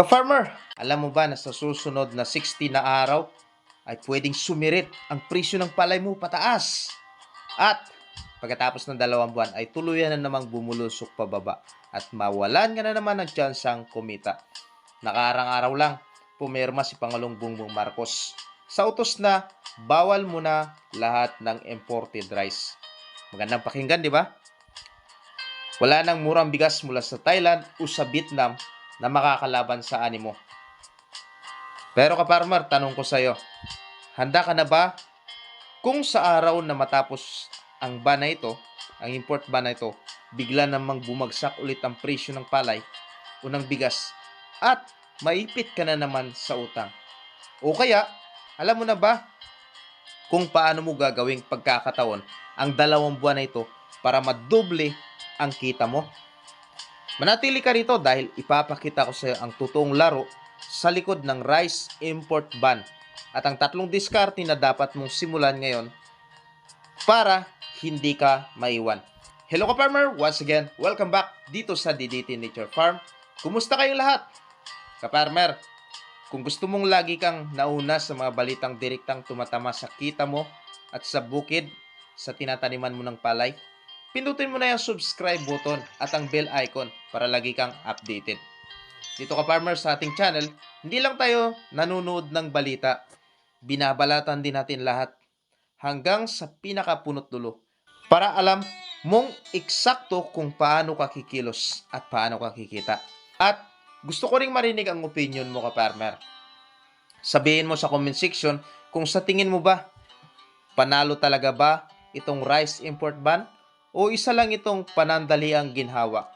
Ka-farmer, alam mo ba na sa susunod na 60 na araw ay pwedeng sumirit ang presyo ng palay mo pataas. At pagkatapos ng dalawang buwan ay tuluyan na namang bumulusok pababa at mawalan ka na naman ng tsansang kumita. Nakarang araw lang, pumirma si Pangulong Bongbong Marcos sa utos na bawal muna lahat ng imported rice. Magandang pakinggan, di ba? Wala nang murang bigas mula sa Thailand o sa Vietnam na makakalaban sa animo. Pero kaparmer, tanong ko sa'yo, handa ka na ba kung sa araw na matapos ang ban na ito, ang import ban na ito, bigla namang bumagsak ulit ang presyo ng palay o ng bigas at maipit ka na naman sa utang? O kaya, alam mo na ba kung paano mo gagawing pagkakataon ang dalawang buwan na ito para madoble ang kita mo? Manatili ka rito dahil ipapakita ko sa iyo ang totoong laro sa likod ng rice import ban at ang tatlong diskarte na dapat mong simulan ngayon para hindi ka maiwan. Hello ka farmer, once again, welcome back dito sa DDT Nature Farm. Kumusta kayong lahat? Ka-farmer, kung gusto mong lagi kang nauna sa mga balitang direktang tumatama sa kita mo at sa bukid sa tinataniman mo ng palay, pindutin mo na yung subscribe button at ang bell icon para lagi kang updated. Dito ka farmer sa ating channel, hindi lang tayo nanonood ng balita, binabalatan din natin lahat hanggang sa pinakapunot dulo para alam mong eksakto kung paano ka kikilos at paano ka kikita. At gusto ko ring marinig ang opinion mo ka farmer. Sabihin mo sa comment section kung sa tingin mo ba panalo talaga ba itong rice import ban o isa lang itong panandaliang ginhawa.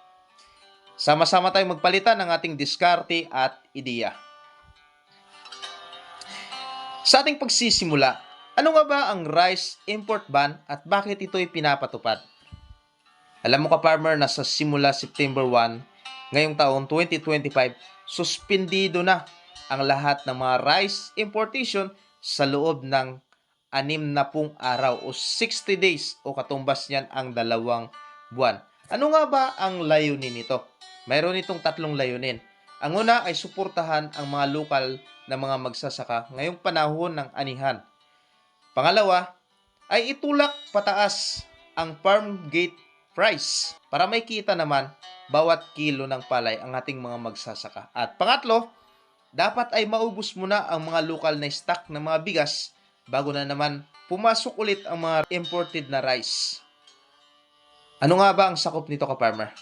Sama-sama tayong magpalitan ng ating diskarte at ideya. Sa ating pagsisimula, ano nga ba ang rice import ban at bakit ito'y pinapatupad? Alam mo ka farmer na sa simula September 1 ngayong taon 2025, suspendido na ang lahat ng mga rice importation sa loob ng anim na pung araw o 60 days o katumbas niyan ang dalawang buwan. Ano nga ba ang layunin nito? Mayroon itong tatlong layunin. Ang una ay suportahan ang mga lokal na mga magsasaka ngayong panahon ng anihan. Pangalawa ay itulak pataas ang farm gate price para may kita naman bawat kilo ng palay ang ating mga magsasaka. At pangatlo, dapat ay maubos muna ang mga lokal na stock ng mga bigas bago na naman pumasok ulit ang mga imported na rice. Ano nga ba ang sakop nito ka farmer?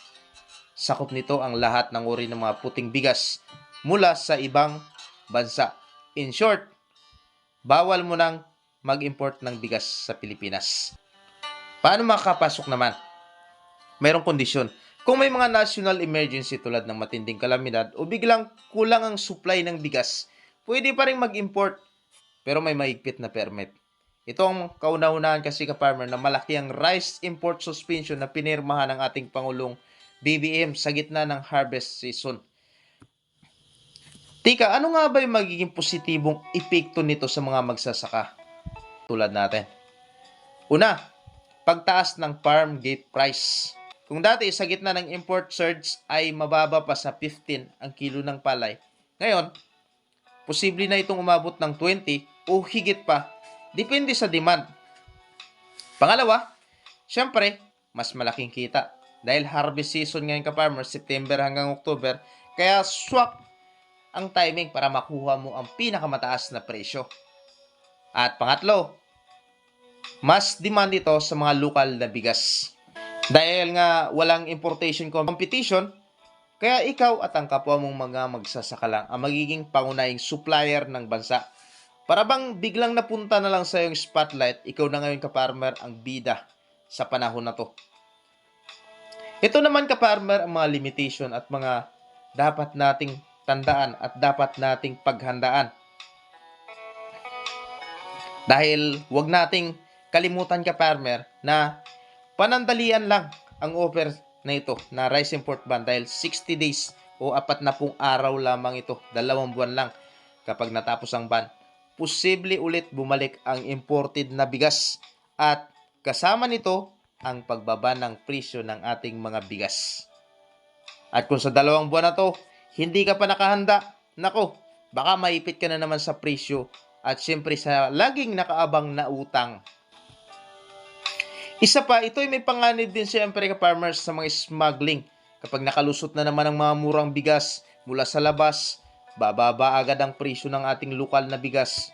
Sakop nito ang lahat ng uri ng mga puting bigas mula sa ibang bansa. In short, bawal mo nang mag-import ng bigas sa Pilipinas. Paano makakapasok naman? Mayroong kondisyon. Kung may mga national emergency tulad ng matinding kalamidad o biglang kulang ang supply ng bigas, pwede pa rin mag-import pero may mahigpit na permit. Ito ang kauna-unahan kasi ka farmer na malaki ang rice import suspension na pinirmahan ng ating Pangulong BBM sa gitna ng harvest season. Tika, ano nga ba yung magiging positibong epekto nito sa mga magsasaka? Tulad natin. Una, pagtaas ng farm gate price. Kung dati sa gitna ng import surge ay mababa pa sa 15 ang kilo ng palay, ngayon, posible na itong umabot ng 20 o higit pa, depende sa demand. Pangalawa, syempre, mas malaking kita. Dahil harvest season ngayon ka farmer, September hanggang October, kaya swak ang timing para makuha mo ang pinakamataas na presyo. At pangatlo, mas demand ito sa mga lokal na bigas. Dahil nga walang importation competition, kaya ikaw at ang kapwa mong mga magsasaka lang ang magiging pangunahing supplier ng bansa. Para bang biglang napunta na lang sa yung spotlight, ikaw na ngayon ka-farmer ang bida sa panahon na to. Ito naman ka-farmer ang mga limitation at mga dapat nating tandaan at dapat nating paghandaan. Dahil wag nating kalimutan ka-farmer na panandalian lang ang offer na ito na rice import ban dahil 60 days o apat na pong araw lamang ito, dalawang buwan lang kapag natapos ang ban. Posible ulit bumalik ang imported na bigas at kasama nito ang pagbaba ng presyo ng ating mga bigas. At kung sa dalawang buwan na to, hindi ka pa nakahanda, nako, baka maipit ka na naman sa presyo at syempre sa laging nakaabang na utang. Isa pa, ito ay may panganib din syempre ka farmers sa mga smuggling. Kapag nakalusot na naman ang mga murang bigas mula sa labas, bababa agad ang presyo ng ating lokal na bigas.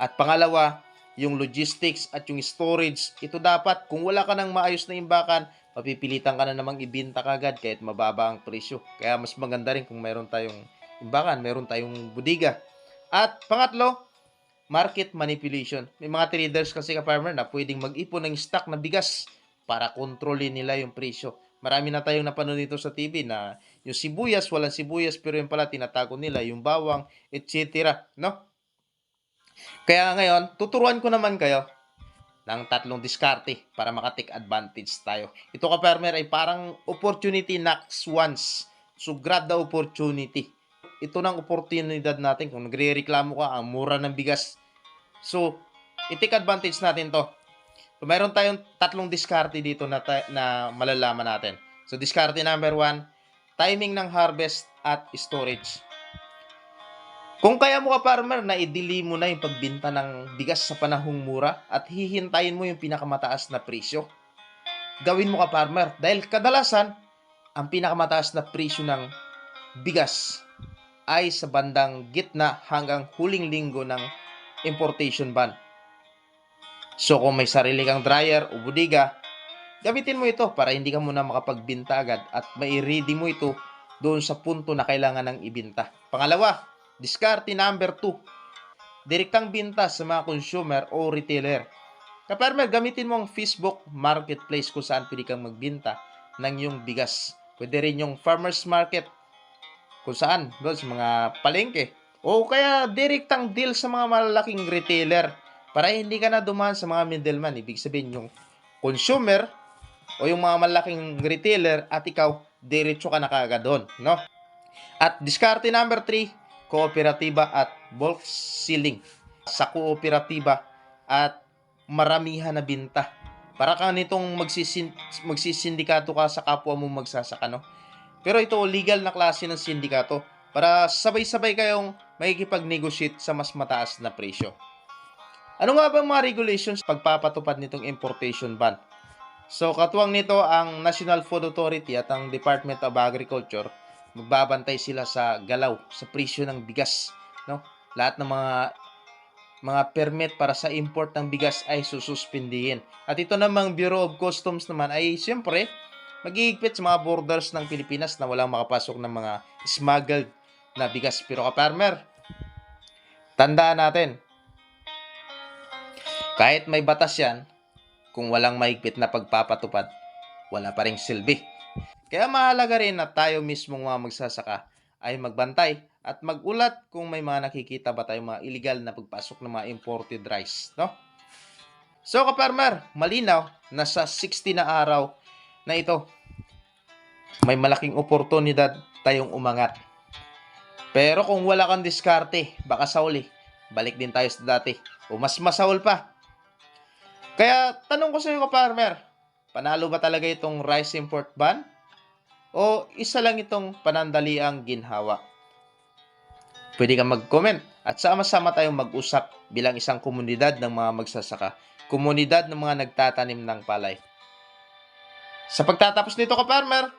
At pangalawa, yung logistics at yung storage, ito dapat kung wala ka ng maayos na imbakan, mapipilitan ka na namang ibinta kagad kahit mababa ang presyo. Kaya mas maganda rin kung mayroon tayong imbakan, mayroon tayong budiga. At pangatlo, market manipulation. May mga traders kasi ka farmer na pwedeng mag-ipon ng stock na bigas para kontrolin nila yung presyo. Marami na tayong napanood dito sa TV na yung sibuyas, walang sibuyas, pero yung pala tinatago nila, yung bawang, etc. No? Kaya ngayon, tuturuan ko naman kayo ng tatlong diskarte para makatake advantage tayo. Ito ka farmer ay parang opportunity knocks once. So grab the opportunity. Ito ng oportunidad natin kung nagre-reklamo ka ang mura ng bigas. So, i-take advantage natin to. So, mayroon tayong tatlong diskarte dito na, na malalaman natin. So, diskarte number one, timing ng harvest at storage. Kung kaya mo ka farmer na idili mo na yung pagbinta ng bigas sa panahong mura at hihintayin mo yung pinakamataas na presyo, gawin mo ka farmer dahil kadalasan ang pinakamataas na presyo ng bigas ay sa bandang gitna hanggang huling linggo ng importation ban. So kung may sarili kang dryer o budiga, gamitin mo ito para hindi ka muna makapagbinta agad at mai-ready mo ito doon sa punto na kailangan ng ibinta. Pangalawa, Diskarte number 2. Direktang binta sa mga consumer o retailer. Kapermer, gamitin mo ang Facebook Marketplace kung saan pwede kang magbinta ng iyong bigas. Pwede rin yung farmer's market kung saan, doon sa mga palengke. O kaya direktang deal sa mga malalaking retailer para hindi ka na dumaan sa mga middleman. Ibig sabihin yung consumer o yung mga malaking retailer at ikaw, diretso ka na kagad doon. No? At diskarte number 3, kooperatiba at bulk selling sa kooperatiba at maramihan na binta. Para ka nitong magsisin, magsisindikato ka sa kapwa mo magsasaka, no? Pero ito, legal na klase ng sindikato para sabay-sabay kayong makikipag-negotiate sa mas mataas na presyo. Ano nga ba mga regulations pagpapatupad nitong importation ban? So, katuwang nito ang National Food Authority at ang Department of Agriculture magbabantay sila sa galaw, sa presyo ng bigas, no? Lahat ng mga mga permit para sa import ng bigas ay sususpindihin. At ito namang Bureau of Customs naman ay siyempre magigigpit sa mga borders ng Pilipinas na walang makapasok ng mga smuggled na bigas. Pero ka-farmer, tandaan natin, kahit may batas yan, kung walang mahigpit na pagpapatupad, wala pa ring silbi. Kaya mahalaga rin na tayo mismong mga magsasaka ay magbantay at magulat kung may mga nakikita ba tayong mga illegal na pagpasok ng mga imported rice, no? So, kaparmer, malinaw na sa 60 na araw na ito, may malaking oportunidad tayong umangat. Pero kung wala kang diskarte, baka sa uli, balik din tayo sa dati. O mas masahol pa. Kaya tanong ko sa iyo, kaparmer, panalo ba talaga itong rice import ban? o isa lang itong panandaliang ginhawa? Pwede kang mag-comment at sama-sama tayong mag-usap bilang isang komunidad ng mga magsasaka, komunidad ng mga nagtatanim ng palay. Sa pagtatapos nito ka farmer,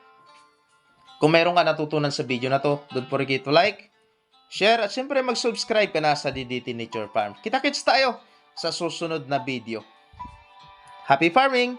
kung mayroon ka natutunan sa video na to, don't forget to like, share at siyempre mag-subscribe ka na sa DDT Nature Farm. Kita-kits tayo sa susunod na video. Happy farming!